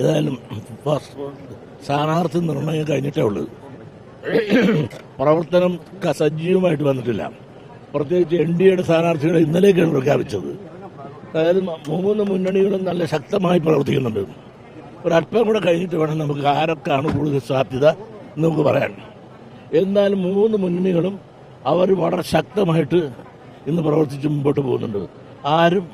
ഏതായാലും സ്ഥാനാർത്ഥി നിർണയം കഴിഞ്ഞിട്ടേ ഉള്ളൂ. പ്രവർത്തനം സജീവമായിട്ട് വന്നിട്ടില്ല. പ്രത്യേകിച്ച് എൻ ഡി എയുടെ സ്ഥാനാർത്ഥികളെ ഇന്നലെയൊക്കെയാണ് പ്രഖ്യാപിച്ചത്. അതായത് മൂന്ന് മുന്നണികളും നല്ല ശക്തമായി പ്രവർത്തിക്കുന്നുണ്ട്. ഒരല്പം കൂടെ കഴിഞ്ഞിട്ട് വേണം നമുക്ക് ആരൊക്കെയാണ് കൂടുതൽ സാധ്യത എന്ന് നമുക്ക് പറയാൻ. എന്നാലും മൂന്ന് മുന്നണികളും അവർ വളരെ ശക്തമായിട്ട് ഇന്ന് പ്രവർത്തിച്ച് മുമ്പോട്ട് പോകുന്നുണ്ട്. ആരും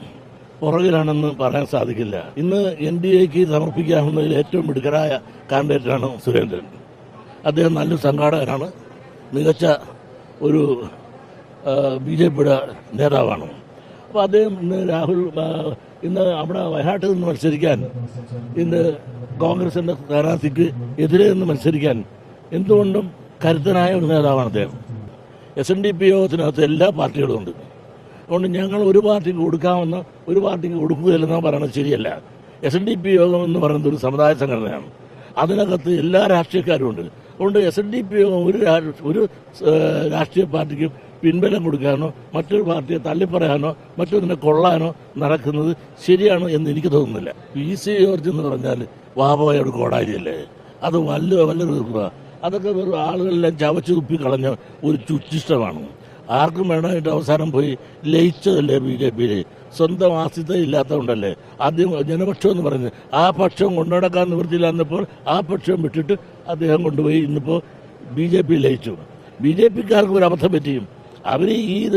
പുറകിലാണെന്ന് പറയാൻ സാധിക്കില്ല. ഇന്ന് എൻ ഡി എക്ക് സമർപ്പിക്കാവുന്നതിൽ ഏറ്റവും മിടുക്കരായ കാൻഡിഡേറ്റാണ് സുരേന്ദ്രൻ. അദ്ദേഹം നല്ല സംഘാടകനാണ്. മികച്ച ഒരു ബി ജെ പിയുടെ നേതാവാണ്. അപ്പോൾ അദ്ദേഹം ഇന്ന് രാഹുൽ ഇന്ന് അവിടെ വയനാട്ടിൽ നിന്ന് മത്സരിക്കാൻ ഇന്ന് കോൺഗ്രസിന്റെ സ്ഥാനാർത്ഥിക്ക് എതിരെ നിന്ന് മത്സരിക്കാൻ എന്തുകൊണ്ടും കരുത്തനായ ഒരു നേതാവാണ് അദ്ദേഹം. എസ് എൻ ഡി പി യോഗത്തിനകത്ത് എല്ലാ പാർട്ടികളും ഉണ്ട്. അതുകൊണ്ട് ഞങ്ങൾ ഒരു പാർട്ടിക്ക് കൊടുക്കാമെന്ന് ഒരു പാർട്ടിക്ക് കൊടുക്കുകയില്ലെന്ന് പറയുന്നത് ശരിയല്ല. എസ് എൻ ഡി പി യോഗം എന്ന് പറയുന്നത് ഒരു സമുദായ സംഘടനയാണ്. അതിനകത്ത് എല്ലാ രാഷ്ട്രീയക്കാരും ഉണ്ട്. അതുകൊണ്ട് എസ് എൻ ഡി പി യോഗം ഒരു ഒരു രാഷ്ട്രീയ പാർട്ടിക്ക് പിൻബലം കൊടുക്കാനോ മറ്റൊരു പാർട്ടിയെ തള്ളിപ്പറയാനോ മറ്റൊന്നിനെ കൊള്ളാനോ നടക്കുന്നത് ശരിയാണ് എന്ന് എനിക്ക് തോന്നുന്നില്ല. പി സി ജോർജ് എന്ന് പറഞ്ഞാൽ വാബോയുടെ കോടാരിയല്ലേ? അത് വല്ല വല്ലൊരു. അതൊക്കെ വെറും ആളുകളെല്ലാം ചവച്ചു തുപ്പി കളഞ്ഞ ഒരു ചുറ്റിഷ്ടമാണ്. ആർക്കും വേണമായിട്ട് അവസാനം പോയി ലയിച്ചതല്ലേ ബി ജെ പിയിൽ സ്വന്തം ആസ്തിത്വ ഇല്ലാത്തതുകൊണ്ടല്ലേ ആദ്യം ജനപക്ഷം എന്ന് പറഞ്ഞ് ആ പക്ഷം കൊണ്ടുനടക്കാൻ നിവൃത്തിയില്ലാന്നപ്പോൾ ആ പക്ഷം വിട്ടിട്ട് അദ്ദേഹം കൊണ്ടുപോയി ഇന്നിപ്പോൾ ബി ജെ പി ലയിച്ചു. ബി ജെ പിക്കാർക്ക് ഒരു അബദ്ധം പറ്റിയും. അവർ ഈ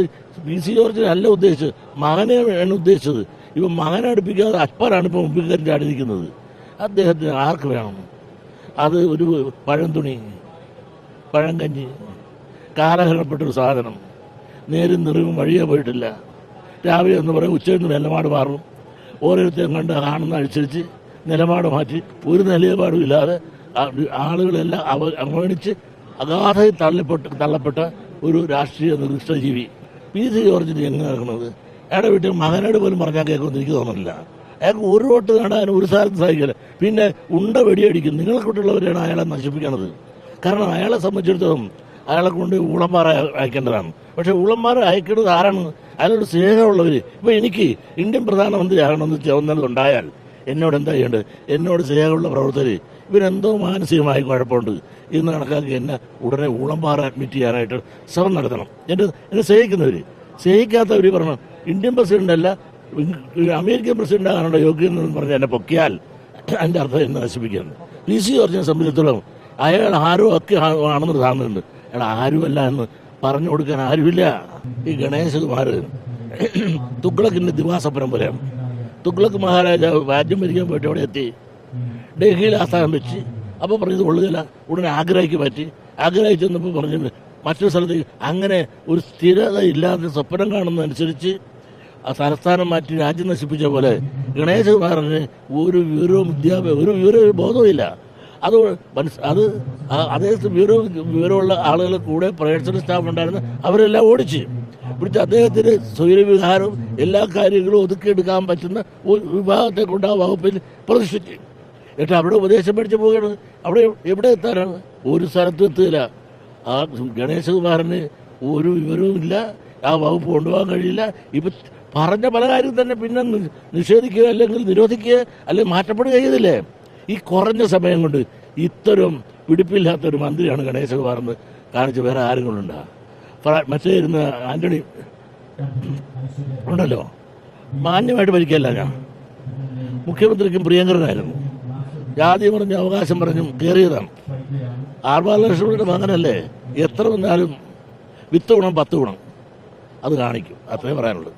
പി സി ജോർജിനല്ല ഉദ്ദേശിച്ചത്. മകനെയാണ് ഉദ്ദേശിച്ചത്. ഇപ്പം മകനെ അടുപ്പിക്കാതെ അക്ബറാണ് ഇപ്പോൾ മുമ്പിൽ ചാടിയിരിക്കുന്നത്. അദ്ദേഹത്തിന് ആർക്ക് വേണം? അത് ഒരു പഴം തുണി പഴം കഞ്ഞി കാലഹരണപ്പെട്ടൊരു സാധനം. നേരും നിറവും വഴിയേ പോയിട്ടില്ല. രാവിലെ എന്ന് പറയും ഉച്ചയെന്ന് നിലപാട് മാറും. ഓരോരുത്തരും കണ്ട് കാണുന്ന അനുസരിച്ച് നിലപാട് മാറ്റി ഒരു നിലപാടും ഇല്ലാതെ ആളുകളെല്ലാം അവ അവഗണിച്ച് അഗാധയിൽ തള്ളപ്പെട്ട് തള്ളപ്പെട്ട ഒരു രാഷ്ട്രീയ നിർദ്ദിഷ്ട ജീവി പി സി ജോർജിന് എങ്ങനെ നടക്കുന്നത്? അയാളുടെ വീട്ടിൽ മകനോട് പോലും പറഞ്ഞാൽ കേൾക്കുമെന്ന് എനിക്ക് തോന്നുന്നില്ല. അയാൾക്ക് ഒരു വോട്ട് നേടാൻ ഒരു സ്ഥലത്ത് സാധിക്കില്ല. പിന്നെ ഉണ്ട വെടിയടിക്കും. നിങ്ങളെ കൂട്ടുള്ളവരെയാണ് അയാളെ നശിപ്പിക്കണത്. കാരണം അയാളെ സംബന്ധിച്ചിടത്തോളം അയാളെ കൊണ്ട് ഊളന്മാർ അയക്കേണ്ടതാണ്. പക്ഷെ ഊളന്മാർ അയക്കേണ്ടത് ആരാണ്? അയാളോട് സ്നേഹമുള്ളവർ ഇപ്പൊ എനിക്ക് ഇന്ത്യൻ പ്രധാനമന്ത്രി ആകണമെന്ന് തോന്നുന്നതുണ്ടായാൽ എന്നോട് എന്താ ചെയ്യേണ്ടത്? എന്നോട് സ്നേഹമുള്ള പ്രവർത്തകർ ഇവരെന്തോ മാനസികമായി കുഴപ്പമുണ്ട് ഇന്ന് കണക്കാക്കി എന്നെ ഉടനെ ഊളന്മാർ അഡ്മിറ്റ് ചെയ്യാനായിട്ട് ശ്രമം നടത്തണം. എന്റെ എന്നെ സ്നേഹിക്കുന്നവർ സ്നേഹിക്കാത്തവർ പറഞ്ഞു ഇന്ത്യൻ പ്രസിഡന്റ് അല്ല അമേരിക്കൻ പ്രസിഡന്റ് ആകാനുള്ള യോഗ്യത എന്ന് പറഞ്ഞ് എന്നെ പൊക്കിയാൽ അതിന്റെ അർത്ഥം എന്നെ നശിപ്പിക്കുന്നത് പി സി ജോർജിനെ സംബന്ധിച്ചിടത്തോളം അയാൾ ആരോ ഒക്കെ ആണെന്ന് കാണുന്നുണ്ട് അയാൾ ആരുമല്ല എന്ന് പറഞ്ഞു കൊടുക്കാൻ ആരുമില്ല. ഈ ഗണേശകുമാർ തുഗ്ലക്കിന്റെ ദിവാസ പരമ്പരയാണ് തുഗ്ലക്ക് മഹാരാജാവ് രാജ്യം ഭരിക്കാൻ പോയിട്ട് അവിടെ എത്തി. ഡൽഹിയിൽ ആസ്ഥാനം വെച്ച് അപ്പോൾ പറഞ്ഞത് കൊള്ളുകയില്ല. ഉടനെ ആഗ്രഹിക്ക് പറ്റി. ആഗ്രഹി ചെന്നപ്പോൾ പറഞ്ഞു മറ്റൊരു സ്ഥലത്തേക്ക് അങ്ങനെ ഒരു സ്ഥിരത ഇല്ലാത്ത സ്വപ്നം കാണുന്നതനുസരിച്ച് ആ തലസ്ഥാനം മാറ്റി രാജ്യം നശിപ്പിച്ച പോലെ ഗണേശകുമാറിന് ഒരു വിവരവും വിദ്യാഭ്യാസം ഒരു വിവരവും ബോധവും ഇല്ല അത് മനസ് അത് അദ്ദേഹത്തിന് വിവരം വിവരമുള്ള ആളുകൾ കൂടെ പ്രേക്ഷക സ്റ്റാഫ് ഉണ്ടായിരുന്നു. അവരെല്ലാം ഓടിച്ച് പിടിച്ച് അദ്ദേഹത്തിന് സ്വൈരവിഹാരവും എല്ലാ കാര്യങ്ങളും ഒതുക്കിയെടുക്കാൻ പറ്റുന്ന ഒരു വിഭാഗത്തെ കൊണ്ട് ആ വകുപ്പിൽ പ്രതിഷ്ഠിച്ചു. എന്നിട്ട് അവിടെ ഉപദേശം പഠിച്ചു പോവുകയാണ്. അവിടെ എവിടെ എത്താനാണ്? ഒരു സ്ഥലത്തും എത്തുകയില്ല. ആ ഗണേശകുമാരന് ഒരു വിവരവും ഇല്ല. ആ വകുപ്പ് കൊണ്ടുപോകാൻ കഴിയില്ല. ഇപ്പം പറഞ്ഞ പല കാര്യം തന്നെ പിന്നെ നിഷേധിക്കുക അല്ലെങ്കിൽ നിരോധിക്കുക അല്ലെങ്കിൽ മാറ്റപ്പെടുക ചെയ്തില്ലേ? ഈ കുറഞ്ഞ സമയം കൊണ്ട് ഇത്തരം പിടിപ്പില്ലാത്ത ഒരു മന്ത്രിയാണ് ഗണേശകുമാർ എന്ന് കാണിച്ച് വേറെ ആരും കൊണ്ടുണ്ടാ. മറ്റേ ഇരുന്ന് ആന്റണി ഉണ്ടല്ലോ? മാന്യമായിട്ട് ഭരിക്കല്ല ഞാൻ. മുഖ്യമന്ത്രിക്കും പ്രിയങ്കരനായിരുന്നു. ജാതി പറഞ്ഞ അവകാശം പറഞ്ഞും കയറിയതാണ് ആർ ബാലകൃഷ്ണയുടെ മകനല്ലേ? എത്ര വന്നാലും വിത്ത് ഗുണം പത്ത് ഗുണം. അത് കാണിക്കും. അത്രേ പറയാനുള്ളത്.